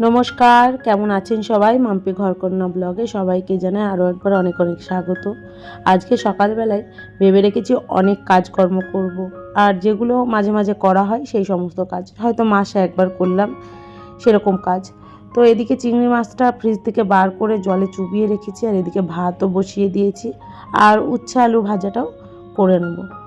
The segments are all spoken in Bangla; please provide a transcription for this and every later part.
নমস্কার, কেমন আছেন সবাই? মাম্পি ঘরকন্যা ব্লগে সবাইকে জানাই আরও একবার অনেক অনেক স্বাগত। আজকে সকালবেলায় ভেবে রেখেছি অনেক কাজকর্ম করব। আর যেগুলো মাঝে মাঝে করা হয় সেই সমস্ত কাজ। হয়তো মাসে একবার করলাম সেরকম কাজ। তো এদিকে চিংড়ি মাছটা ফ্রিজ থেকে বার করে জলে চুবিয়ে রেখেছি আর এদিকে ভাতও বসিয়ে দিয়েছি। আর উচ্ছে আলু ভাজাটাও করে নেব।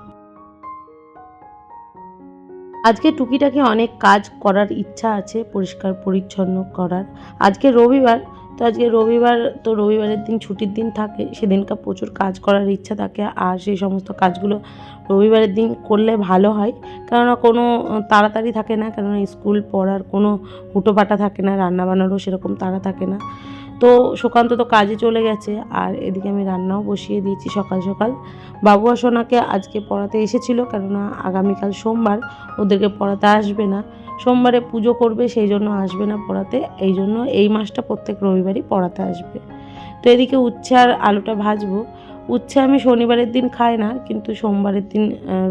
আজকে টুকিটাকি অনেক কাজ করার ইচ্ছা আছে, পরিষ্কার, পরিচ্ছন্ন করার। আজকে রবিবার, তো আজকে রবিবার, তো রবিবারের দিন ছুটির দিন থাকে, সেদিনকার প্রচুর কাজ করার ইচ্ছা থাকে, আর সেই সমস্ত কাজগুলো রবিবারের দিন করলে ভালো হয়। কেননা কোনো তাড়াতাড়ি থাকে না, কেননা স্কুল পড়ার কোনো হুটোপাটা থাকে না, রান্নাবান্নারও সেরকম তাড়া থাকে না। তো সুকান্ত তো কাজে চলে গেছে, আর এদিকে আমি রান্নাও বসিয়ে দিয়েছি সকাল সকাল। বাবু আর সোনাকে আজকে পড়াতে এসেছিল, কেননা আগামীকাল সোমবার ওদেরকে পড়াতে আসবে না। সোমবারে পুজো করবে, সেই জন্য আসবে না পড়াতে, এই জন্য এই মাসটা প্রত্যেক রবিবারই পড়াতে আসবে। তো এদিকে উচ্ছে আর আলুটা ভাজবো। উচ্ছে আমি শনিবারের দিন খাই না, কিন্তু সোমবারের দিন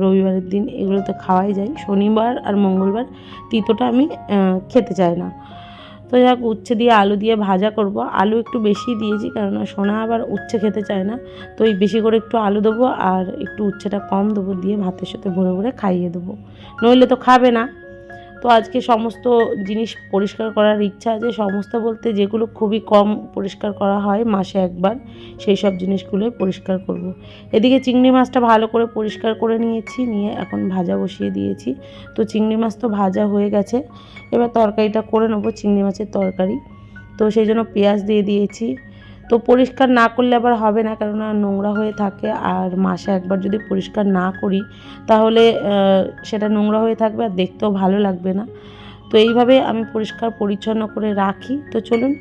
রবিবারের দিন এগুলোতে খাওয়াই যায়। শনিবার আর মঙ্গলবার তিতোটা আমি খেতে চাই না। তো যাক, উচ্ছে দিয়ে আলু দিয়ে ভাজা করব। আলু একটু বেশি দিয়েছি, কেননা সোনা আবার উচ্ছে খেতে চায় না। তো এই বেশি করে একটু আলু দেবো আর একটু উচ্ছেটা কম দেবো দিয়ে ভাতের সাথে ভরে ভরে খাইয়ে দেবো। নইলে তো খাবে না। তো আজকে সমস্ত জিনিস পরিষ্কার করার ইচ্ছা আছে। সমস্ত বলতে যেগুলো খুবই কম পরিষ্কার করা হয় মাসে একবার, সেই সব জিনিসগুলোই পরিষ্কার করব। এদিকে চিংড়ি মাছটা ভালো করে পরিষ্কার করে নিয়েছি, নিয়ে এখন ভাজা বসিয়ে দিয়েছি। তো চিংড়ি মাছ তো ভাজা হয়ে গেছে, এবার তরকারিটা করে নেব চিংড়ি মাছের তরকারি। তো সেই জন্য পেঁয়াজ দিয়ে দিয়েছি তো পরিষ্কার না করলে আবার হবে না, কেননা নোংরা হয়ে থাকে। আর মাসে একবার যদি পরিষ্কার না করি, তাহলে সেটা নোংরা হয়ে থাকবে আর দেখতেও ভালো লাগবে না। তো এইভাবে আমি পরিষ্কার পরিচ্ছন্ন করে রাখি। তো চলুন,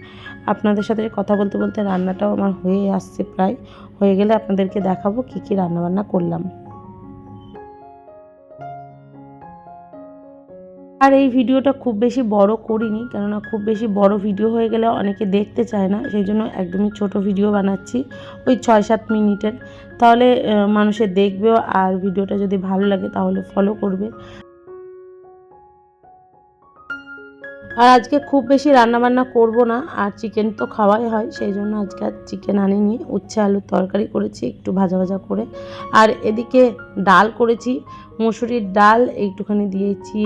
আপনাদের সাথে কথা বলতে বলতে রান্নাটাও আমার হয়ে আসছে প্রায়। হয়ে গেলে আপনাদেরকে দেখাবো কী কী রান্নাবান্না করলাম। আর এই ভিডিওটা খুব বেশি বড় করিনি, কেননা খুব বেশি বড় ভিডিও হয়ে গেলে অনেকে দেখতে চায় না, সেই জন্য একদমই ছোট ভিডিও বানাচ্ছি ওই ছয় সাত মিনিটের। তাহলে মানুষে দেখবেও আর ভিডিওটা যদি ভালো লাগে তাহলে ফলো করবে। আর আজকে খুব বেশি রান্নাবান্না করব না, আর চিকেন তো খাওয়াই হয়, সেই জন্য আজকে আর চিকেন আনিনি। উচ্ছে আলুর তরকারি করেছি, একটু ভাজা ভাজা করে। আর এদিকে ডাল করেছি, মুসুরির ডাল, একটুখানি দিয়েছি,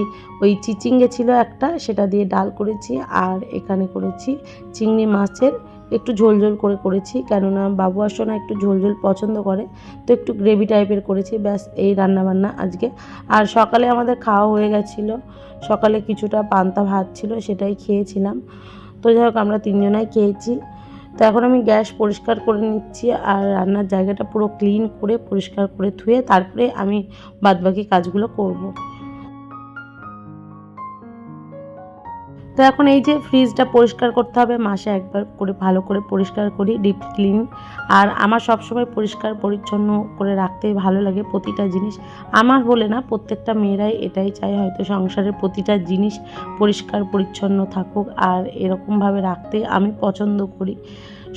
ওই চিচিঙ্গে ছিল একটা, সেটা দিয়ে ডাল করেছি, আর এখানে করেছি চিংড়ি মাছের একটু ঝোল ঝোল করে করেছি, কেননা বাবু আসনা একটু ঝোল ঝোল পছন্দ করে, তো একটু গ্রেভি টাইপের করেছি, ব্যাস এই রান্না বান্না আজকে। আর সকালে আমাদের খাওয়া হয়ে গেছিল, সকালে কিছুটা পান্তা ভাত ছিল সেটাই খেয়েছিলাম। তো যাই হোক, আমরা তিনজনাই খেয়েছি। তো এখন আমি গ্যাস পরিষ্কার করে নিচ্ছি আর রান্নার জায়গাটা পুরো ক্লিন করে, পরিষ্কার করে ধুয়ে তারপরে আমি বাদবাকি কাজগুলো করব। তো এখন এই যে ফ্রিজটা পরিষ্কার করতে হবে, মাসে একবার করে ভালো করে পরিষ্কার করি ডিপ ক্লিন আর আমার সবসময় পরিষ্কার পরিচ্ছন্ন করে রাখতে ভালো লাগে প্রতিটা জিনিস। আমার বলে না, প্রত্যেকটা মেয়েরাই এটাই চায়, হয়তো সংসারের প্রতিটা জিনিস পরিষ্কার পরিচ্ছন্ন থাকুক। আর এরকমভাবে রাখতে আমি পছন্দ করি।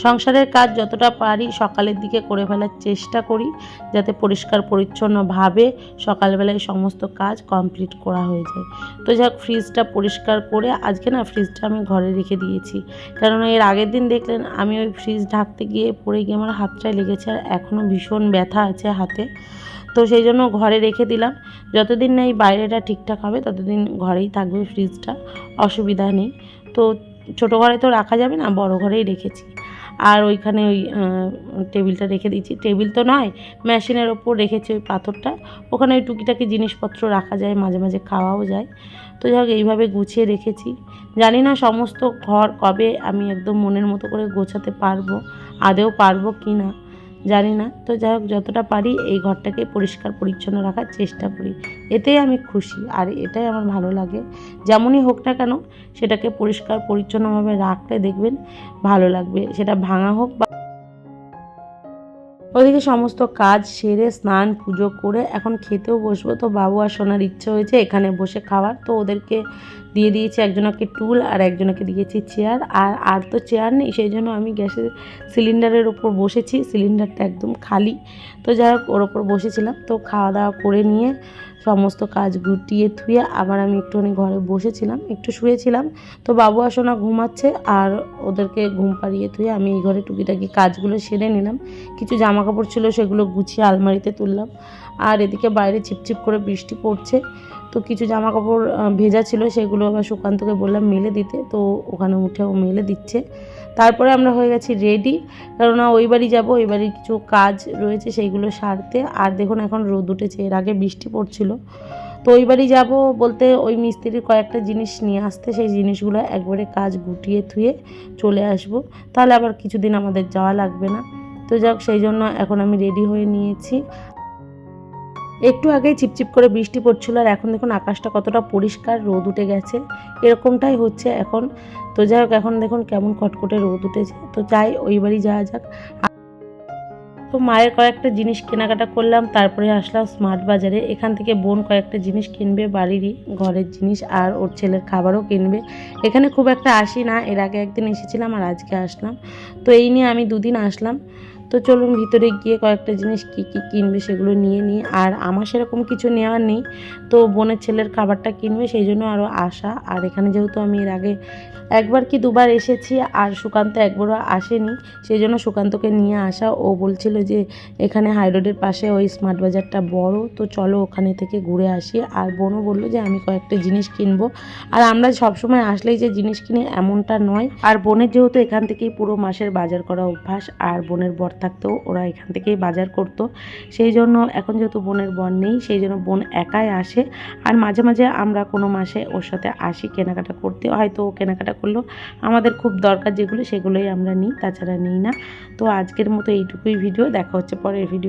সংসারের কাজ যতটা পারি সকালের দিকে করে ফেলার চেষ্টা করি, যাতে পরিষ্কার পরিচ্ছন্নভাবে সকালবেলায় সমস্ত কাজ কমপ্লিট করা হয়ে যায়। তো যাক, ফ্রিজটা পরিষ্কার করে আজকে না ফ্রিজটা আমি ঘরে রেখে দিয়েছি। কেননা এর আগের দিন দেখলেন আমি ওই ফ্রিজ ঢাকতে গিয়ে পড়ে গিয়ে আমার হাতটায় লেগেছে আর এখনও ভীষণ ব্যথা আছে হাতে। তো সেই জন্য ঘরে রেখে দিলাম। যতদিন না এই বাইরেটা ঠিকঠাক হবে, ততদিন ঘরেই থাকবে ফ্রিজটা, অসুবিধা নেই। তো ছোটো ঘরে তো রাখা যাবে না, বড় ঘরেই রেখেছি। আর ওইখানে ওই টেবিলটা রেখে দিয়েছি। টেবিল তো নয়, মেশিনের ওপর রেখেছি ওই পাথরটা। ওখানে ওই টুকিটাকি জিনিসপত্র রাখা যায়, মাঝে মাঝে খাওয়াও যায়। তো যাই হোক, এইভাবে গুছিয়ে রেখেছি। জানি না সমস্ত ঘর কবে আমি একদম মনের মতো করে গোছাতে পারব আদেও পারব কি না। জানি না। তো যাই হোক, যতটা পারি এই ঘরটাকে পরিষ্কার, পরিচ্ছন্ন রাখার চেষ্টা করি। এতেই আমি খুশি। আর এটাই আমার ভালো লাগে। যেমনই হোক না কেন, সেটাকে পরিষ্কার, পরিচ্ছন্নভাবে রাখলে দেখবেন ভালো লাগবে। সেটা ভাঙা হোক বা ওদিকে সমস্ত কাজ সেরে স্নান, পুজো করে এখন খেতেও বসবো। তো বাবু আর সোনার ইচ্ছে হয়েছে এখানে বসে খাওয়ার। তো ওদেরকে দিয়ে দিয়েছি, একজনকে টুল আর একজনকে দিয়েছি চেয়ার আর আর তো চেয়ার নেই, সেই জন্য আমি গ্যাসের সিলিন্ডারের ওপর বসেছি সিলিন্ডারটা একদম খালি। তো যাই হোক, ওর ওপর বসেছিলাম। তো খাওয়া দাওয়া করে নিয়ে সমস্ত কাজ গুটিয়ে থুয়ে আবার আমি একটুখানি ঘরে বসেছিলাম, একটু শুয়েছিলাম। তো বাবু আর সোনা ঘুমাচ্ছে আর ওদেরকে ঘুম পাড়িয়ে থুয়ে আমি এই ঘরে টুকিটাকি কাজগুলো সেরে নিলাম। কিছু জামা কাপড় ছিল, সেগুলো গুছিয়ে আলমারিতে তুললাম। আর এদিকে বাইরে ছিপছিপ করে বৃষ্টি পড়ছে। তো কিছু জামা কাপড় ভেজা ছিল সেগুলো আবার সুকান্তকে বললাম মেলে দিতে। তো ওখানে উঠে ও মেলে দিচ্ছে। তারপরে আমরা হয়ে গেছি রেডি কেননা ওই বাড়ি যাব, ওই বাড়ির কিছু কাজ রয়েছে সেইগুলো সারতে। আর দেখুন এখন রোদ উঠেছে, এর আগে বৃষ্টি পড়ছিল। তো ওই বাড়ি যাব বলতে ওই মিস্ত্রির কয়েকটা জিনিস নিয়ে আসতে। সেই জিনিসগুলো একবারে কাজ গুটিয়ে থুয়ে চলে আসব। তাহলে আবার কিছুদিন আমাদের যাওয়া লাগবে না। তো যাক, সেই জন্য এখন আমি রেডি হয়ে নিয়েছি। একটু আগেই চিপচিপ করে বৃষ্টি পড়ছিল আর এখন দেখুন আকাশটা কতটা পরিষ্কার, রোদ উঠে গেছে। এরকমটাই হচ্ছে এখন। তো যাই হোক, এখন দেখুন কেমন কটকটে রোদ উঠেছে। তো যাই, ওই বাড়ি যাওয়া যাক। তো মায়ের কয়েকটা জিনিস কেনাকাটা করলাম, তারপরে আসলাম স্মার্ট বাজারে। এখান থেকে বোন কয়েকটা জিনিস কিনবে, বাড়িরই ঘরের জিনিস আর ওর ছেলের খাবারও কিনবে। এখানে খুব একটা আসি না, এর আগে একদিন এসেছিলাম আর আজকে আসলাম। তো এই নিয়ে আমি দুদিন আসলাম। তো চলুন ভিতরে গিয়ে কয়েকটা জিনিস কী কী কিনবে সেগুলো নিয়ে নিই। আর আমার সেরকম কিছু নেওয়ার নেই। তো বোনের ছেলের খাবারটা কিনবে, সেই জন্য আরও আসা আর এখানে যেহেতু আমি এর আগে একবার কি দুবার এসেছি, আর সুকান্ত একবারও আসেনি, সেই জন্য সুকান্তকে নিয়ে আসা। ও বলছিল যে এখানে হাইরোডের পাশে ওই স্মার্ট বাজারটা বড়, তো চলো ওখানে থেকে ঘুরে আসি। আর বোনও বলল যে আমি কয়েকটা জিনিস কিনবো। আর আমরা সবসময় আসলেই যে জিনিস কিনি এমনটা নয়। আর বোনের যেহেতু এখান থেকেই পুরো মাসের বাজার করা অভ্যাস, আর বোনের বর থাকতেও ওরা এখান থেকেই বাজার করত। সেই জন্য এখন যেহেতু বোনের বর নেই, সেই জন্য বোন একাই আসে। আর মাঝে মাঝে আমরা কোনো মাসে ওর সাথে আসি কেনাকাটা করতে। হয়তো ও কেনাকাটা করল, আমাদের খুব দরকার যেগুলো, সেগুলোই আমরা নিই, তাছাড়া নিই না। তো আজকের মতো এইটুকুই ভিডিও, দেখা হচ্ছে পরের ভিডিও